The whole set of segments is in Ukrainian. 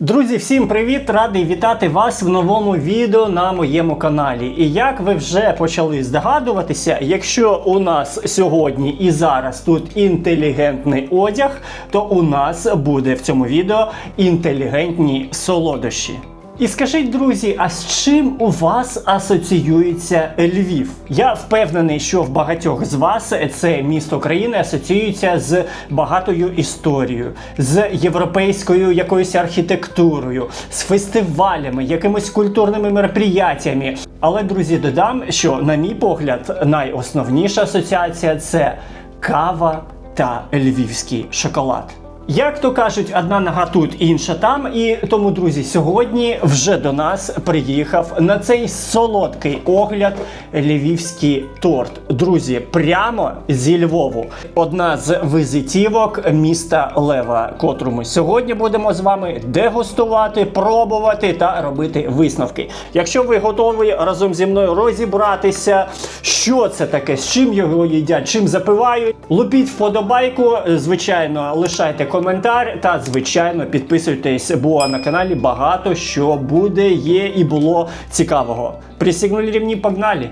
Друзі, всім привіт! Радий вітати вас в новому відео на моєму каналі. І як ви вже почали здогадуватися, якщо у нас сьогодні і зараз тут інтелігентний одяг, то у нас буде в цьому відео інтелігентні солодощі. І скажіть, друзі, а з чим у вас асоціюється Львів? Я впевнений, що в багатьох з вас це місто країни асоціюється з багатою історією, з європейською якоюсь архітектурою, з фестивалями, якимись культурними мероприятиями. Але, друзі, додам, що, на мій погляд, найосновніша асоціація це кава та львівський шоколад. Як то кажуть, одна нога тут, інша там. І тому, друзі, сьогодні вже до нас приїхав на цей солодкий огляд львівський торт. Друзі, прямо зі Львову. Одна з визитівок міста Лева, котру ми сьогодні будемо з вами дегустувати, пробувати та робити висновки. Якщо ви готові разом зі мною розібратися, що це таке, з чим його їдять, чим запивають, лупіть вподобайку, звичайно, лишайте коментар та, звичайно, підписуйтесь, бо на каналі багато що буде, є і було цікавого. Присягнули рівні, погнали!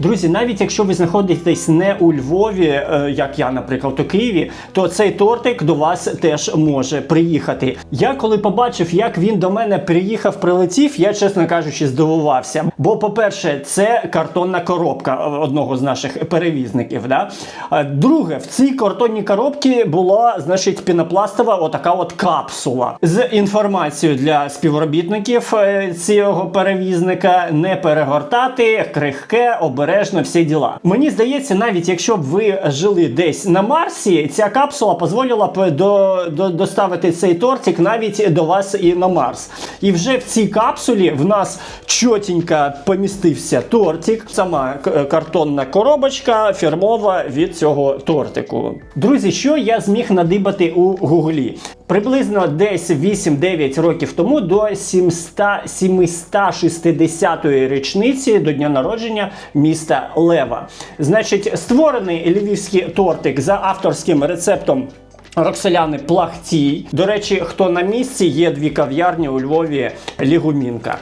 Друзі, навіть якщо ви знаходитесь не у Львові, е, як я, наприклад, у Києві, то цей тортик до вас теж може приїхати. Я коли побачив, як він до мене приїхав, прилетів, я, чесно кажучи, здивувався. Бо, по-перше, це картонна коробка е, одного з наших перевізників. Да? А Друге, в цій картонній коробці була, значить, пінопластова отака от капсула з інформацією для співробітників е, цього перевізника не перегортати, крихке, обережно, всі діла. Мені здається, навіть якщо б ви жили десь на Марсі, ця капсула дозволила б до, до, доставити цей тортик навіть до вас і на Марс. І вже в цій капсулі в нас чотенько помістився тортик, сама картонна коробочка фірмова від цього тортику. Друзі, що я зміг надибати у Гуглі? Приблизно десь 8-9 років тому до 760-ї річниці до дня народження міста Лева. Значить, створений львівський тортик за авторським рецептом. Роксоляни Плахтій. До речі, хто на місці, є дві кав'ярні у Львові Лігумінка.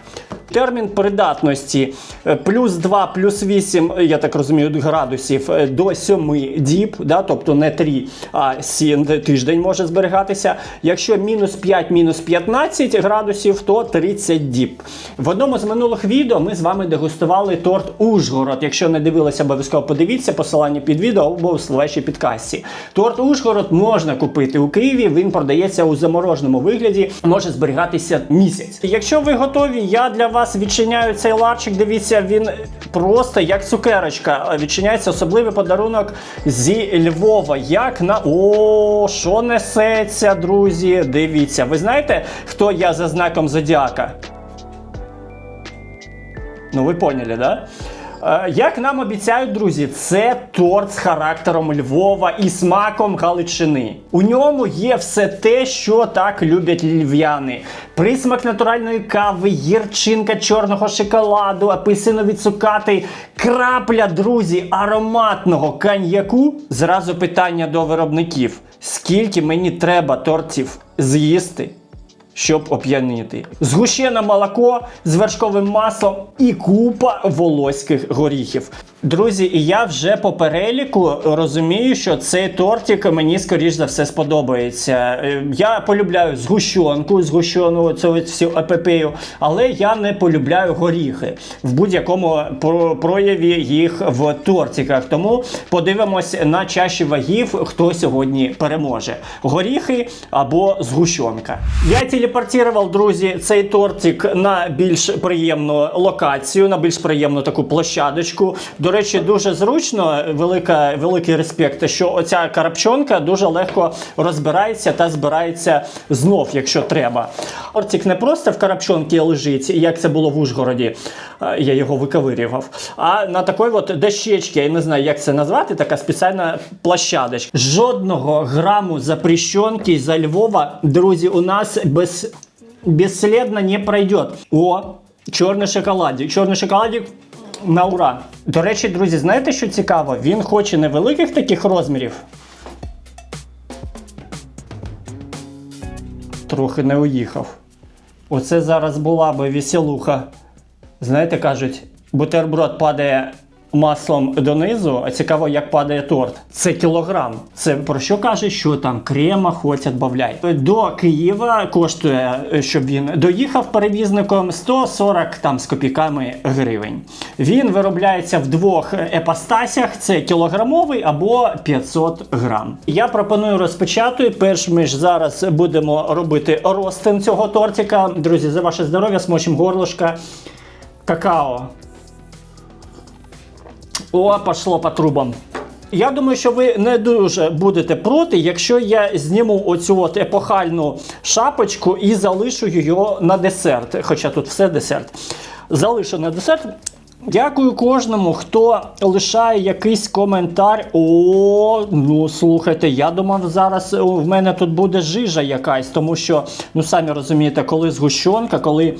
Термін придатності е, плюс 2, плюс 8, е, я так розумію, градусів е, до 7 діб, да, тобто не 3, а 7 тиждень може зберігатися. Якщо мінус 5, мінус 15 градусів, то 30 діб. В одному з минулих відео ми з вами дегустували торт Ужгород. Якщо не дивилися, обов'язково подивіться посилання під відео або в словешій підкасті. Торт Ужгород можна купити у Києві. Він продається у замороженому вигляді, може зберігатися місяць. Якщо ви готові, я для вас відчиняю цей ларчик. Дивіться, він просто як цукерочка. Відчиняється особливий подарунок зі Львова. Як на о, що несеться, друзі? Дивіться, ви знаєте, хто я за знаком зодіака? Ну, ви поняли, да? Е, Як нам обіцяють друзі, це торт з характером Львова і смаком Галичини. У ньому є все те, що так люблять львів'яни. Присмак натуральної кави, гірчинка чорного шоколаду, апельсинові цукати, крапля, друзі, ароматного коньяку. Зразу питання до виробників: скільки мені треба тортів з'їсти? Щоб оп'янити. Згущене молоко з вершковим маслом і купа волоських горіхів. Друзі, і я вже по переліку розумію, що цей тортик мені скоріш за все сподобається. Е, Я полюбляю згущенку, згущену цю всю епопею, але я не полюбляю горіхи в будь-якому прояві їх в тортиках. Тому подивимось на чаші вагів, хто сьогодні переможе: горіхи або згущенка. Я телепортував, друзі, цей тортик на більш приємну локацію, на більш приємну таку площадочку. До речі, дуже зручно, велика, великий респект, що оця карапчонка дуже легко розбирається та збирається знов, якщо треба. Тортик не просто в карапчонці лежить, як це було в Ужгороді, е, я його виковирював, а на такій от дощечці, я не знаю, як це назвати, така спеціальна площадочка. Жодного граму запрещенки за Львова, друзі, у нас без, без, бесследно не пройдет. О, чорний шоколадик. Чорний шоколадик на ура. До речі, друзі, знаєте, що цікаво? Він хоче невеликих таких розмірів. Трохи не уїхав. Оце зараз була би веселуха. Знаєте, кажуть, бутерброд падає маслом донизу, цікаво, як падає торт. Це кілограм. Це про що каже, що там крема хоч відбавляй. До Києва коштує, щоб він доїхав перевізником 140 там з копійками гривень. Він виробляється в двох епостасях: це кілограмовий або 500 грам. Я пропоную розпочати. Перш ми ж зараз будемо робити ростин цього тортика. Друзі, за ваше здоров'я, смочимо горлышко. Какао. О, пошло по трубам. Я думаю, що ви не дуже будете проти, якщо я зніму оцю от епохальну шапочку і залишу її на десерт. Хоча тут все десерт. Залишу на десерт. Дякую кожному, хто лишає якийсь коментар. О, ну слухайте, я думав, зараз в мене тут буде жижа якась, тому що, ну самі розумієте, коли згущенка, коли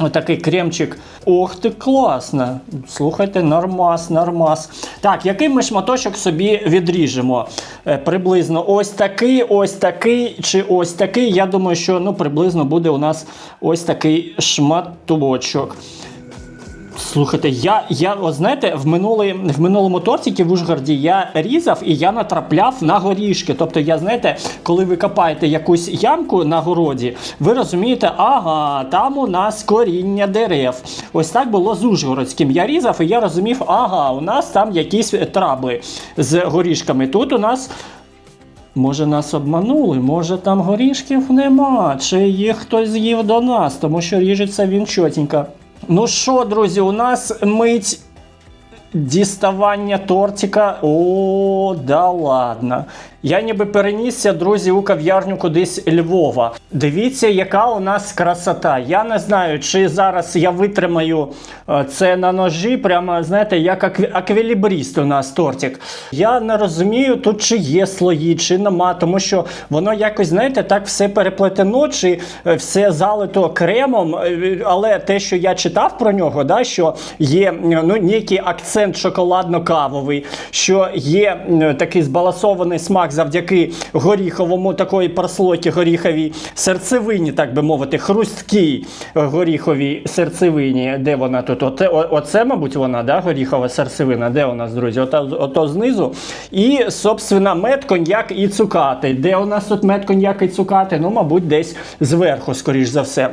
Отакий кремчик. Ох ти класно. Слухайте, нормас, нормас. Так, який ми шматочок собі відріжемо? Е, приблизно ось такий, ось такий чи ось такий. Я думаю, що ну, приблизно буде у нас ось такий шматочок. Слухайте, я, я от знаєте, в, минулий, в минулому тортикі в Ужгороді я різав і я натрапляв на горішки. Тобто, я знаєте, коли ви копаєте якусь ямку на городі, ви розумієте, ага, там у нас коріння дерев. Ось так було з Ужгородським. Я різав і я розумів, ага, у нас там якісь трабли з горішками. Тут у нас. Може, нас обманули, може там горішків нема, чи їх хтось з'їв до нас, тому що ріжеться він чотенько. Ну що, друзі, у нас мить діставання тортика. О, да ладно. Я ніби перенісся, друзі, у кав'ярню кудись Львова. Дивіться, яка у нас красота. Я не знаю, чи зараз я витримаю е, це на ножі, прямо, знаєте, як акві- аквілібріст у нас тортик. Я не розумію, тут чи є слої, чи нема, тому що воно якось, знаєте, так все переплетено, чи е, все залито кремом. е, Але те, що я читав про нього, да, що є ну, некий акцент шоколадно-кавовий, що є е, такий збалансований смак завдяки горіховому такої прослойки горіховій серцевині, так би мовити, хрусткій горіховій серцевині. Де вона тут? Оце, оце мабуть, вона, да, горіхова серцевина. Де у нас, друзі? Ото, ото знизу. І, собственно, мед, коньяк і цукати. Де у нас тут мед, коньяк і цукати? Ну, мабуть, десь зверху, скоріш за все.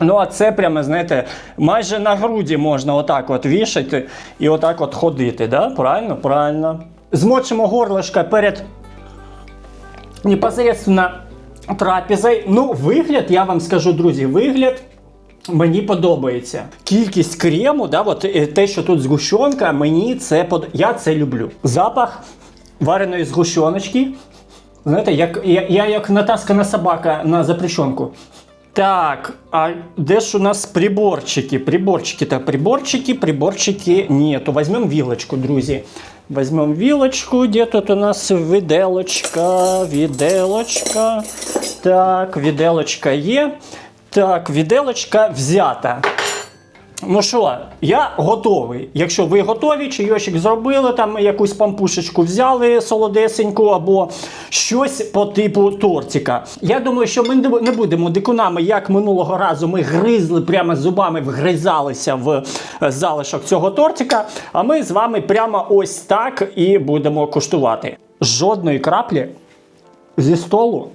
Ну, а це прямо, знаєте, майже на груді можна отак от вішати і отак от ходити, да? Правильно? Правильно. Змочимо горлышко перед непосредственно трапезою. Ну, вигляд, я вам скажу, друзі, вигляд. Мені подобається. Кількість крему, да, от, е, те, що тут згущенка, мені це под... я це люблю. Запах вареної згущеночки. Знаєте, як, я, я як натаскана собака на запрещенку. Так, а де ж у нас приборчики? Приборчики-то приборчики, приборчики нету. Возьмем вилочку, друзі. Возьмем вилочку, Где тут у нас виделочка, виделочка. Так, виделочка є. Так, виделочка взята. Ну що, я готовий. Якщо ви готові, чайочок зробили, там якусь пампушечку взяли солодесеньку або щось по типу тортика. Я думаю, що ми не будемо дикунами, як минулого разу ми гризли прямо зубами, вгризалися в е, залишок цього тортика. А ми з вами прямо ось так і будемо куштувати. Жодної краплі зі столу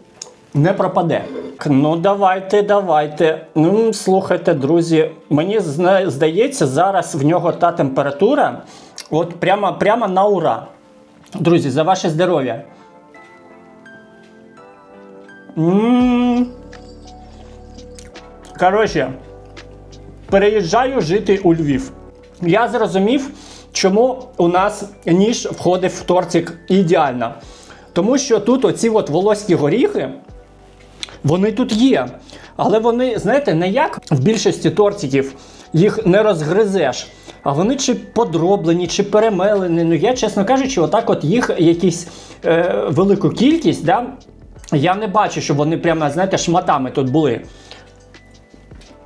не пропаде. Ну, давайте, давайте. Ну, слухайте, друзі, мені здається, зараз в нього та температура, от прямо, прямо на ура. Друзі, за ваше здоров'я. Коротше, переїжджаю жити у Львів. Я зрозумів, чому у нас ніж входить в тортик ідеально. Тому що тут оці от волоські горіхи, вони тут є. Але вони, знаєте, не як в більшості тортиків їх не розгризеш. А вони чи подроблені, чи перемелені. Ну я, чесно кажучи, отак от їх якісь е, велику кількість, да, я не бачу, щоб вони прямо, знаєте, шматами тут були.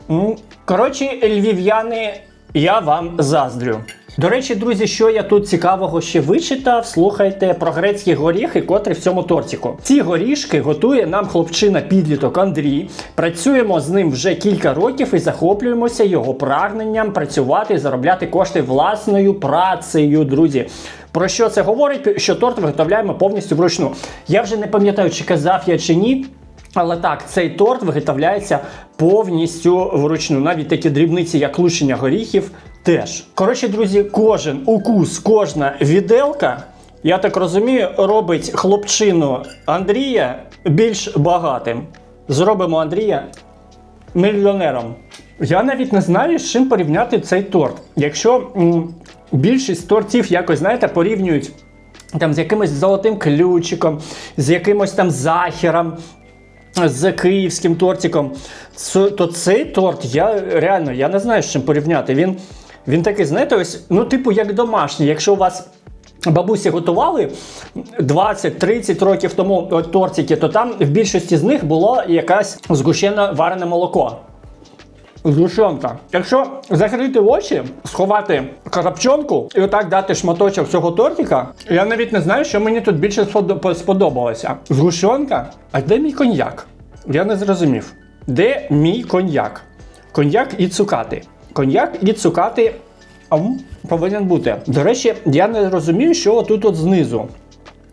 Ну, Коротше, львів'яни, я вам заздрю. До речі, друзі, що я тут цікавого ще вичитав, слухайте про грецькі горіхи, котрі в цьому тортику. Ці горішки готує нам хлопчина підліток Андрій. Працюємо з ним вже кілька років і захоплюємося його прагненням працювати і заробляти кошти власною працею, друзі. Про що це говорить? Що торт виготовляємо повністю вручну. Я вже не пам'ятаю, чи казав я чи ні. Але так, цей торт виготовляється повністю вручну. Навіть такі дрібниці, як лущення горіхів, теж. Коротше, друзі, кожен укус, кожна віделка, я так розумію, робить хлопчину Андрія більш багатим. Зробимо Андрія мільйонером. Я навіть не знаю, з чим порівняти цей торт. Якщо м, більшість тортів якось, знаєте, порівнюють там з якимось золотим ключиком, з якимось там захером, з київським тортиком, то цей торт я реально я не знаю, з чим порівняти. Він, він такий, знаєте, ось, ну, типу, як домашній. Якщо у вас бабусі готували 20-30 років тому от тортики, то там в більшості з них було якась згущене варене молоко. Згущенка. Якщо закрити очі, сховати карапчонку і отак дати шматочок цього тортика, я навіть не знаю, що мені тут більше сподобалося. Згущенка? А де мій коньяк? Я не зрозумів. Де мій коньяк? Коньяк і цукати. Коньяк і цукати повинен бути. До речі, я не розумію, що тут от знизу.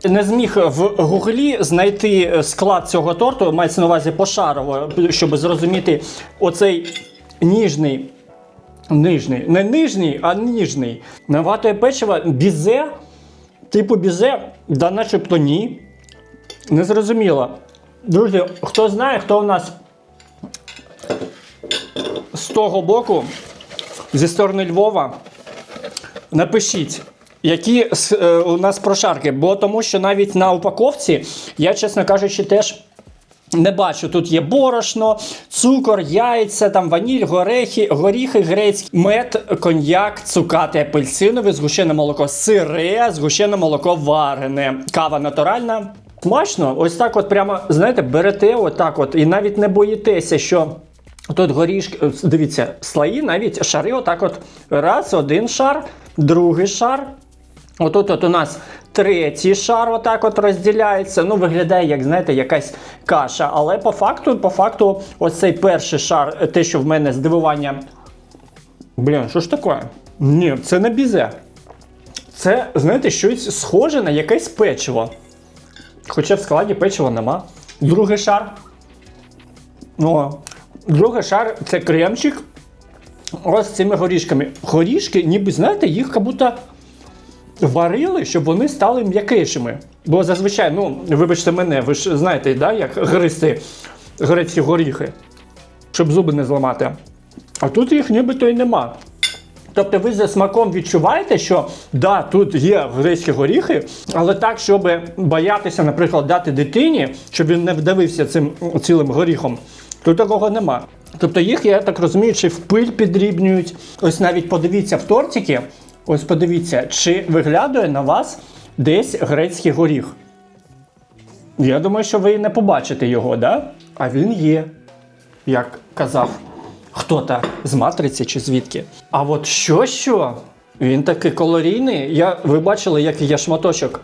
Не зміг в гуглі знайти склад цього торту, мається на увазі пошарово, щоб зрозуміти оцей ніжний. Нижний, не нижній, а ніжний. Наватує печиво бізе, типу бізе, да начебто ні. Не зрозуміло. Друзі, хто знає, хто у нас з того боку, зі сторони Львова, напишіть, які е, у нас прошарки, бо тому що навіть на упаковці я, чесно кажучи, теж. Не бачу, тут є борошно, цукор, яйця, там ваніль, горехи, горіхи грецькі, мед, коньяк, цукати апельсинове, згущене молоко сире, згущене молоко варене, кава натуральна. Смачно, ось так от прямо, знаєте, берете отак от і навіть не боїтеся, що Тут горішки, е, дивіться, слої, навіть шари, отак от. Раз, один шар, другий шар. Отут от у нас третій шар отак от розділяється. Ну, виглядає, як знаєте, якась каша. Але по факту, по факту, ось цей перший шар, е, те, що в мене здивування. Блін, що ж таке? Ні, це не бізе. Це, знаєте, щось схоже на якесь печиво. Хоча в складі печива нема. Другий шар. О, другий шар це кремчик. Ось цими горішками. Горішки, ніби, знаєте, їх як будто варили, щоб вони стали м'якішими. Бо зазвичай, ну, вибачте мене, ви ж знаєте, да, як гристи грецькі горіхи, щоб зуби не зламати. А тут їх нібито і нема. Тобто ви за смаком відчуваєте, що да, тут є грецькі горіхи, але так, щоб боятися, наприклад, дати дитині, щоб він не вдавився цим цілим горіхом, тут такого нема. Тобто їх, я так розумію, чи в пиль підрібнюють. Ось навіть подивіться в тортики, ось подивіться, чи виглядає на вас десь грецький горіх. Я думаю, що ви не побачите його, да? А він є, як казав хто-то з матриці чи звідки. А от що що? Він такий калорійний. Я, ви бачили, який є шматочок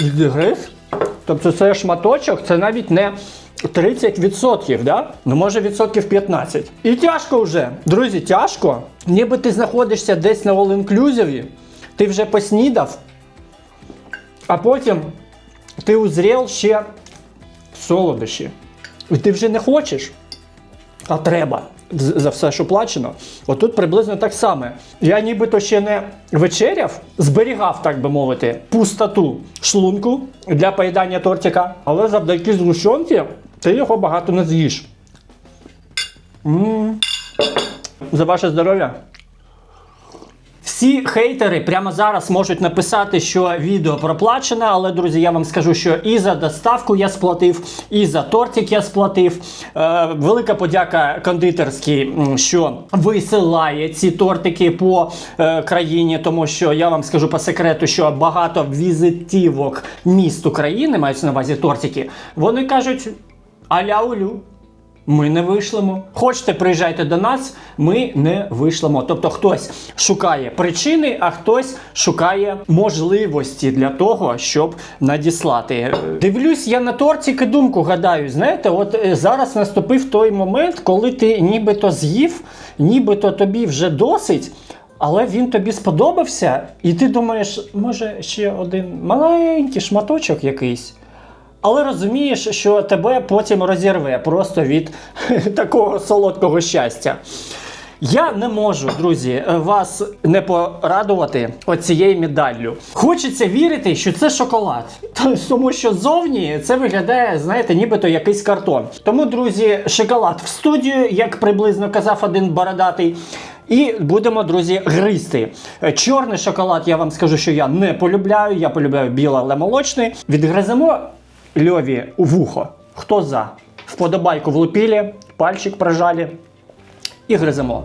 відгриз? Тобто це шматочок, це навіть не 30%, да? ну може відсотків 15. І тяжко вже. Друзі, тяжко. Ніби ти знаходишся десь на all-inclusive, ти вже поснідав, а потім ти узрів ще солодощі. І ти вже не хочеш, а треба. За все, що плачено. Отут приблизно так само. Я нібито ще не вечеряв, зберігав, так би мовити, пустоту шлунку для поїдання тортика, але завдяки згущенці ти його багато не з'їш. За ваше здоров'я. Всі хейтери прямо зараз можуть написати, що відео проплачене, але друзі, я вам скажу, що і за доставку я сплатив, і за тортик я сплатив. Е, велика подяка кондитерській, що висилає ці тортики по е, країні, тому що я вам скажу по секрету, що багато візитівок міст України, мають на увазі тортики, вони кажуть аля улю. Ми не вишлемо. Хочете, приїжджайте до нас, ми не вишлемо. Тобто хтось шукає причини, а хтось шукає можливості для того, щоб надіслати. Дивлюсь, я на тортик і думку гадаю. Знаєте, от е, зараз наступив той момент, коли ти нібито з'їв, нібито тобі вже досить. Але він тобі сподобався, і ти думаєш, може ще один маленький шматочок якийсь. Але розумієш, що тебе потім розірве просто від такого солодкого щастя. Я не можу, друзі, вас не порадувати оцією медаллю. Хочеться вірити, що це шоколад, тому що зовні це виглядає, знаєте, нібито якийсь картон. Тому, друзі, шоколад в студію, як приблизно казав один бородатий. І будемо, друзі, гристи. Е, Чорний шоколад, я вам скажу, що я не полюбляю. Я полюбляю білий, але молочний. Відгриземо льові у вухо. Хто за? Вподобайку влупілі, пальчик прожалі і гриземо.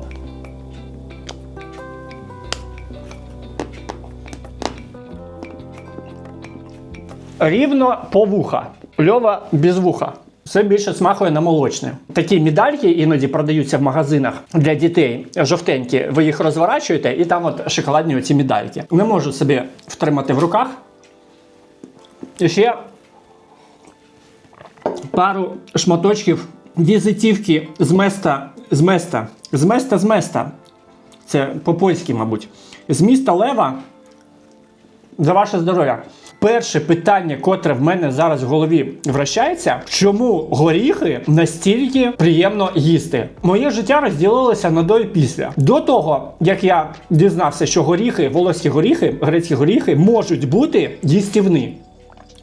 Рівно по вуха. Льова без вуха. Все більше смахує на молочне. Такі медальки іноді продаються в магазинах для дітей жовтенькі. Ви їх розворачуєте, і там от шоколадні оці медальки. Не можу собі втримати в руках. І ще пару шматочків візитівки з места, з места, з места, з места. Це по-польськи, мабуть. З міста Лева. За ваше здоров'я. Перше питання, котре в мене зараз в голові вращається, чому горіхи настільки приємно їсти? Моє життя розділилося на до і після. До того, як я дізнався, що горіхи, волоські горіхи, грецькі горіхи можуть бути їстівні.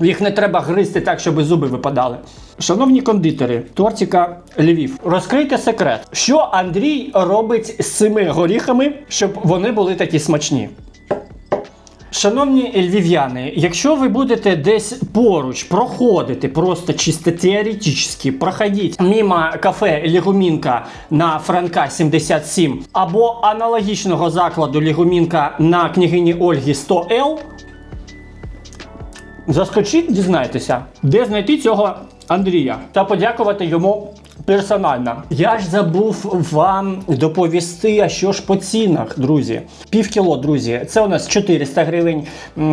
Їх не треба гризти так, щоб зуби випадали. Шановні кондитери, тортика Львів, розкрийте секрет, що Андрій робить з цими горіхами, щоб вони були такі смачні. Шановні львів'яни, якщо ви будете десь поруч проходити, просто чисто теоретично, проходіть мимо кафе Лігумінка на Франка 77 або аналогічного закладу Лігумінка на княгині Ольги 100Л, Заскочіть, дізнайтеся, де знайти цього Андрія та подякувати йому персонально. Я ж забув вам доповісти, а що ж по цінах, друзі. Пів кіло, друзі, це у нас 400 гривень.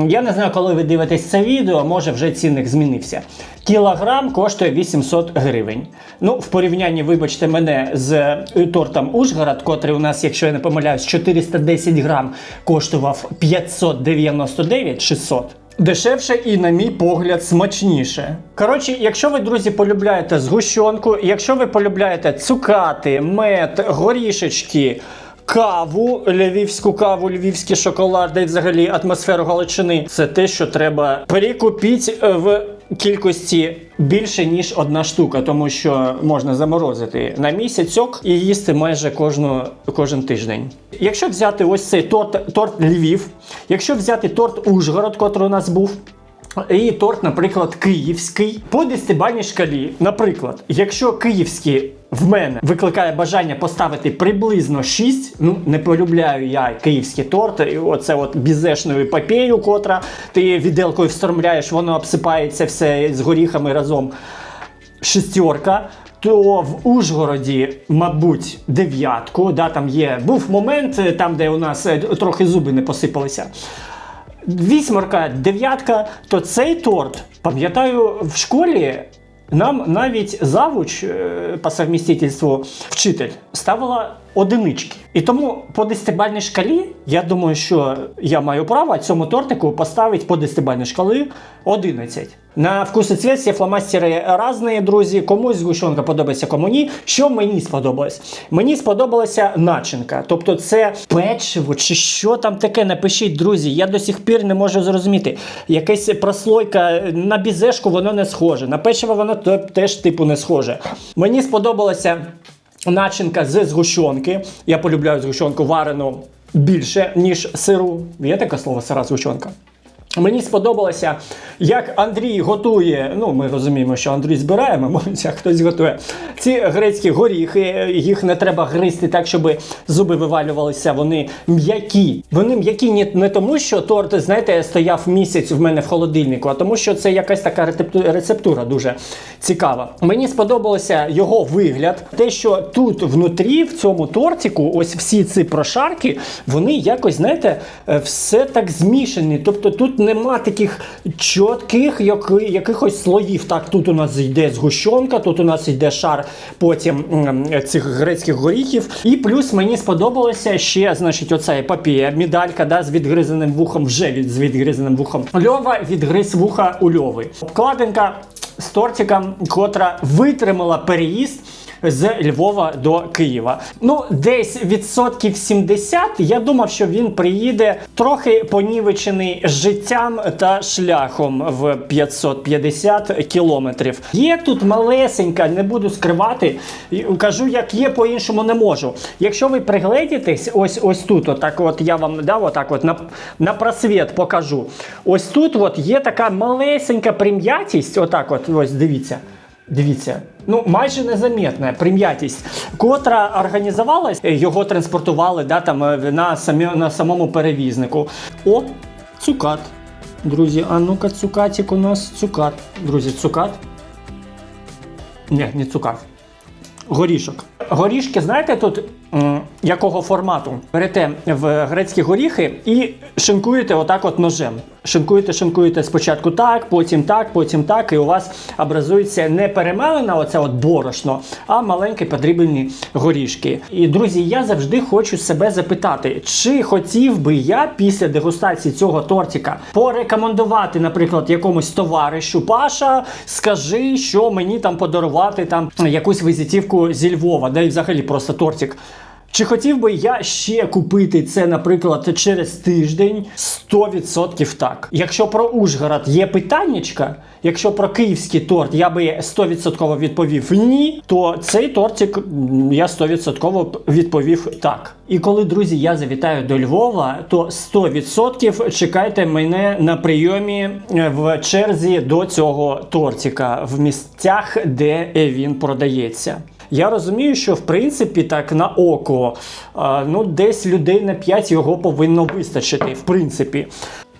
Я не знаю, коли ви дивитесь це відео, може вже цінник змінився. Кілограм коштує 800 гривень. Ну, в порівнянні, вибачте мене, з е, тортом Ужгород, котрий у нас, якщо я не помиляюсь, 410 грам коштував 599 600. Дешевше і, на мій погляд, смачніше. Коротше, якщо ви, друзі, полюбляєте згущенку, якщо ви полюбляєте цукати, мед, горішечки, каву, львівську каву, львівський шоколад, да й взагалі атмосферу Галичини, це те, що треба перекупіть е, в кількості більше, ніж одна штука, тому що можна заморозити на місяцьок і їсти майже кожну, кожен тиждень. Якщо взяти ось цей торт, торт Львів, якщо взяти торт Ужгород, котрий у нас був. І торт, наприклад, київський по десятибальній шкалі. Наприклад, якщо київський в мене викликає бажання поставити приблизно 6, ну не полюбляю я київський торт, і оце от бізешною епопею, котра ти віделкою встромляєш, воно обсипається все з горіхами разом. Шестерка. То в Ужгороді, мабуть, дев'ятку. Да, там є. Був момент, е, там, де у нас е, трохи зуби не посипалися вісьмерка, дев'ятка, то цей торт, пам'ятаю, в школі нам навіть завуч е, по совмістительству вчитель ставила одинички. І тому по десятибальній шкалі, я думаю, що я маю право цьому тортику поставити по десятибальній шкалі 11. На вкус і цвет всі фломастери різні, друзі. Комусь згущенка подобається, кому ні. Що мені сподобалось? Мені сподобалася начинка. Тобто це печиво чи що там таке, напишіть, друзі. Я до сих пір не можу зрозуміти. Якась прослойка на бізешку воно не схоже. На печиво воно теж типу не схоже. Мені сподобалося начинка з згущенки. Я полюбляю згущенку варену більше, ніж сиру. Є таке слово сира згущенка? Мені сподобалося, як Андрій готує. Ну, ми розуміємо, що Андрій збирає, ми хтось готує. Ці грецькі горіхи, їх не треба гризти так, щоб зуби вивалювалися. Вони м'які. Вони м'які не, не тому, що торт, знаєте, стояв місяць в мене в холодильнику, а тому, що це якась така рецептура дуже цікава. Мені сподобалося його вигляд. Те, що тут внутрі, в цьому тортику, ось всі ці прошарки, вони якось, знаєте, е, все так змішані. Тобто тут нема таких чітких яки- якихось слоїв. Так, тут у нас йде згущенка, тут у нас йде шар потім цих грецьких горіхів. І плюс мені сподобалося ще, значить, оця епопія, медалька да, з відгризаним вухом, вже від, з відгризаним вухом. Льова відгриз вуха у льови. Обкладинка з тортиком, котра витримала переїзд з Львова до Києва. Ну, десь відсотків 70, я думав, що він приїде трохи понівечений життям та шляхом в 550 кілометрів. Є тут малесенька, не буду скривати. Кажу, як є, по-іншому не можу. Якщо ви пригледітесь, ось ось тут, отак от я вам дав, отак от на, на просвіт покажу. Ось тут от є така малесенька прим'ятість, отак от, ось дивіться. Дивіться, ну майже незамітна прим'ятість, котра організувалась, е, його транспортували да, там, е, на, самі, на самому перевізнику. О, цукат. Друзі, а ну-ка, цукатик у нас цукат. Друзі, цукат. Ні, не цукат. Горішок. Горішки, знаєте, тут якого формату? Берете в грецькі горіхи і шинкуєте отак от ножем. Шинкуєте, шинкуєте спочатку так, потім так, потім так, і у вас образується не перемелене оце от борошно, а маленькі подрібні горішки. І друзі, я завжди хочу себе запитати, чи хотів би я після дегустації цього тортика порекомендувати, наприклад, якомусь товаришу Паша, скажи, що мені там подарувати там якусь візитівку зі Львова, да і взагалі просто тортик. Чи хотів би я ще купити це, наприклад, через тиждень? 100% так. Якщо про Ужгород є питаннячка, якщо про київський торт я би 100% відповів ні, то цей тортик я 100% відповів так. І коли, друзі, я завітаю до Львова, то 100% чекайте мене на прийомі е, в черзі до цього тортика в місцях, де він продається. Я розумію, що в принципі так на око, ну десь людей на 5 його повинно вистачити. В принципі,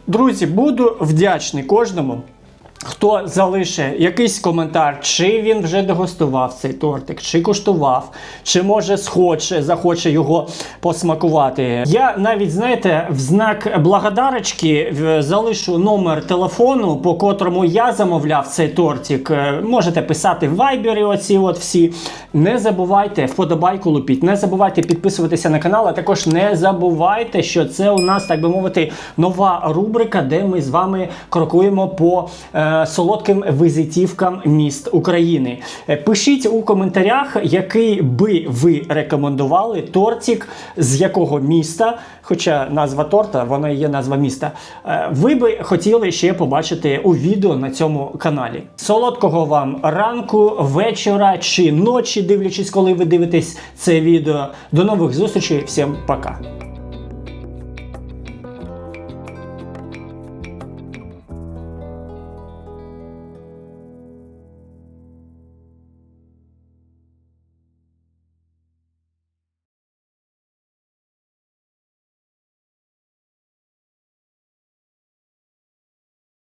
друзі, буду вдячний кожному. Хто залише якийсь коментар, чи він вже дегустував цей тортик, чи куштував, чи може схоче, захоче його посмакувати. Я навіть, знаєте, в знак благодарочки залишу номер телефону, по котрому я замовляв цей тортик. Е, Можете писати в вайбері оці от всі. Не забувайте вподобайку лупіть, не забувайте підписуватися на канал, а також не забувайте, що це у нас, так би мовити, нова рубрика, де ми з вами крокуємо по е, солодким визитівкам міст України. Е, Пишіть у коментарях, який би ви рекомендували тортик, з якого міста, хоча назва торта, вона є назва міста. е, Ви би хотіли ще побачити у відео на цьому каналі. Солодкого вам ранку, вечора чи ночі, дивлячись, коли ви дивитесь це відео. До нових зустрічей, всім пока.